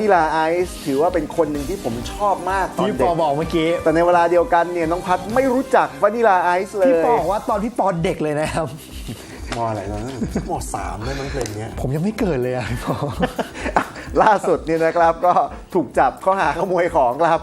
นิลาไอซ์ถือว่าเป็นคนหนึ่งที่ผมชอบมากตอนที่ปเด็อกบอกเมื่อกี้แต่ในเวลาเดียวกันเนี่ยน้องพัดไม่รู้จักวานิลาไอซ์เลยพี่ปอบอกว่าตอนพี่ปอเด็กเลยนะครับ มออะไรตอนนั้นมสามได้มั้งเพลงเนี้ย ผมยังไม่เกิดเลยอะพี่ปอ ล่าสุดเนี่ยนะครับก็ถูกจับข้อหาขโมยของครับ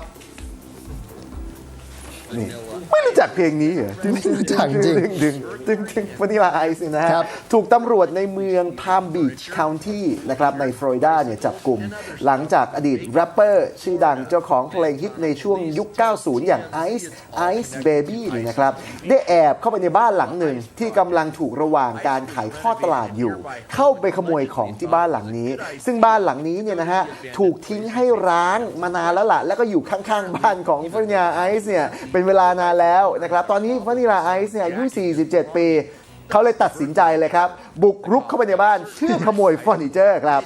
นี่ไม่รู้จักเพลงนี้เหรอไม่รู้จักจริงดึงดึงดึงดึงวานิลาไอซ์นะฮะครับถูกตำรวจในเมืองพามบีชคาวน์ตี้นะครับในฟลอริดาเนี่ยจับกลุ่ม หลังจากอดีตแรปเปอร์ชื่อดังเจ้าของเพลงฮิตในช่วงยุค 90 อย่าง Ice Ice Baby นี่นะครับ ได้แอบเข้าไปในบ้านหลังหนึ่งที่กำลังถูกระหว่างการขายทอดตลาดอยู่ เข้าไปขโมยของที่บ้านหลังนี้ ซึ่งบ้านหลังนี้เนี่ยนะฮะถูกทิ้งให้ร้างมานานแล้วล่ะแล้วก็อยู่ข้างๆบ้านของฟานิลาไอซ์เนี่ยเป็นเวลานานแล้วนะครับ ตอนนี้ฟานิลาไอซ์เนี่ยอายุ 47 ปี เขาเลยตัดสินใจเลยครับ บุกรุกเข้าไปในบ้านเพื่อขโมยเฟอร์นิเจอร์ครับ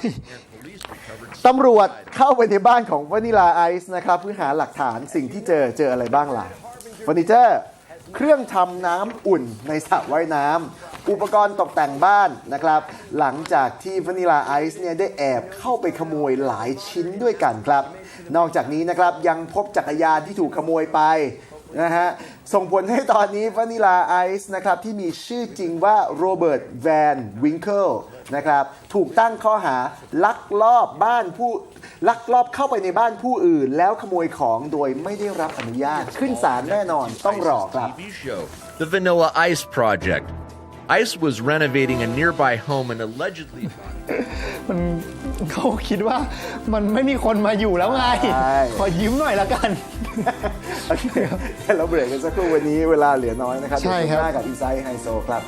ตำรวจเข้าไปในบ้านของวานิลาไอซ์นะครับเพื่อหาหลักฐานสิ่งที่เจอเจออะไรบ้างล่ะเฟอร์นิเจอร์เครื่องทำน้ำอุ่นในสระว่ายน้ำอุปกรณ์ตกแต่งบ้านนะครับ หลังจากที่วานิลาไอซ์เนี่ยได้แอบเข้าไปขโมยหลายชิ้นด้วยกันครับ นอกจากนี้นะครับยังพบจักรยานที่ถูกขโมยไป นะฮะส่งผลให้ตอนนี้วานิลาไอซ์นะครับที่มีชื่อจริงว่าโรเบิร์ตแวนวิงเคิลนะครับถูกตั้งข้อหาลักลอบบ้านผู้ลักลอบเข้าไปในบ้านผู้อื่น แล้วขโมยของโดยไม่ได้รับอนุญาตขึ้นศาลแน่นอนต้องรอครับ TV show, The Vanilla Ice Project. Ice was renovating a nearby home and allegedly. มันเขาคิดว่ามันไม่มีคนมาอยู่แล้วไงใช่ขอยิ้มหน่อยละกัน โอเคเราเบรกกันสักครู่วันนี้เวลาเหลือน้อยนะครับใช่ครับ เดี๋ยวช่วงหน้ากับอีไซไฮโซครับ